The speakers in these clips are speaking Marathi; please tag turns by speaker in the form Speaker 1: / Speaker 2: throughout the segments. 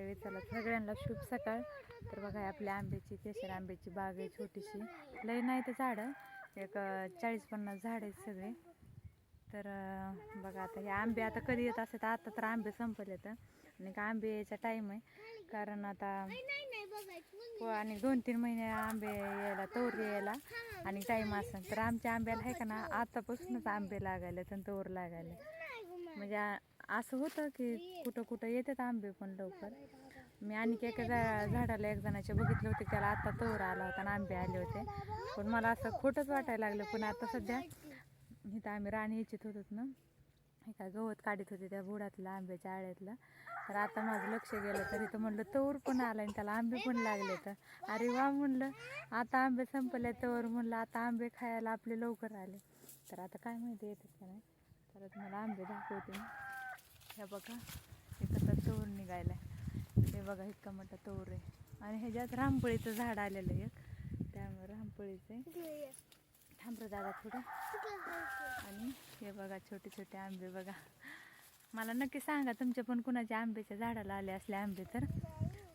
Speaker 1: मंडळी चला सगळ्यांना शुभ सकाळ. तर बघा आपल्या आंब्याची केशर आंब्याची बाग आहे छोटीशी. लई नाही तर झाडं. एक चाळीस पन्नास झाड आहेत सगळे. तर बघा आता हे आंबे आता कधी येत असतात? आता तर आंबे संपले तर. आणि का आंबे यायचा टाईम आहे. कारण आता आणि दोन तीन महिने आंबे यायला तोर यायला आणि टाईम असेल. तर आमच्या आंब्याला आहे का ना आतापासूनच आंबे लागायला तर तोर लागायला म्हणजे असं होतं की कुठं कुठं येतात आंबे पण लवकर. मी आणखी एका झा झाडाला एक जणाचे बघितले होते त्याला आता तोर आला होता आणि आंबे आले होते. पण मला असं खोटंच वाटायला लागलं पण आता सध्या इथं आम्ही राणी इच्छित होतो ना. हे काय गवत काढत होते त्या बुडातलं आंब्याच्या आळ्यातलं. तर आता माझं लक्ष गेलं तर इथं म्हणलं तोर पण आला आणि त्याला आंबे पण लागले तर. अरे वा म्हणलं आता आंबे संपले तोर म्हणलं आता आंबे खायला आपले लवकर आले. तर आता काय माहिती येतात का नाही. तर मला आंबे दाखवते ह्या बघा हे कसं तोर निघायला आहे हे बघा इतका मोठा तोर आहे. आणि ह्याच्यात रामपळीचं झाड आलेलं आहे एक. त्यामुळे रामपळीचं आहे. दादा थोडं. आणि हे बघा छोटे छोटे आंबे बघा. मला नक्की सांगा तुमच्या पण कुणाच्या आंब्याच्या झाडाला आले असले आंबे तर?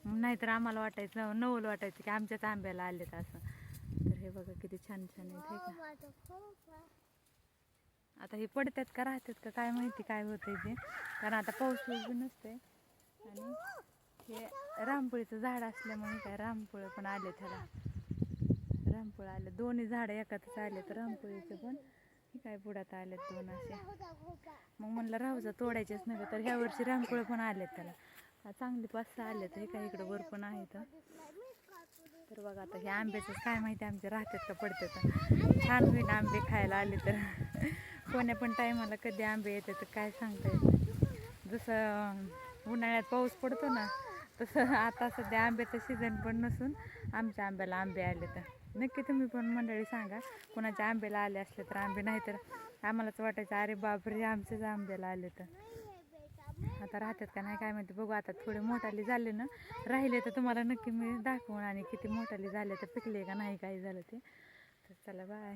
Speaker 1: नाहीतर आम्हाला वाटायचं नवल वाटायचं की आमच्याच आंब्याला आलेत असं. तर हे बघा किती छान छान आहेत का? आता हे पडतात का राहतात का काय माहिती काय होतंय ते. कारण आता पाऊस बी नसते आणि हे रामपोळीचं झाड असल्यामुळे काय रामपोळं पण आले त्याला रामपोळ आले. दोन्ही झाडं एकातच आले तर रामपुळीचं पण. हे काय पुढात आलेत दोन असे. मग म्हणलं राहूचा तोडायचेच नव्हे तर ह्या वर्षी रामपुळ पण आलेत त्याला. चांगली पाच सहा आलेत हे काय इकडं वर पण आहेत. तर बघा आता हे आंब्याचं काय माहिती आमचे राहतात का पडतात छान होईल आंबे खायला आले तर. कोण्या पण टायमाला कधी आंबे येते तर काय सांगता येत जसं उन्हाळ्यात पाऊस पडतो ना तसं आता सध्या आंब्याचं सीझन पण नसून आमच्या आंब्याला आंबे आले तर. नक्की तुम्ही पण मंडळी सांगा कुणाच्या आंब्याला आले असले तर आंबे नाही तर आम्हालाच वाटायचं अरे बापरे आमच्याच आंब्याला आले तर. आता राहतात का नाही काय माहिती बघू आता थोडे मोठाले झाले ना राहिले तर तुम्हाला नक्की मी दाखवून आणि किती मोठाले झाले तर पिकले का नाही काही झालं ते. तर चला बाय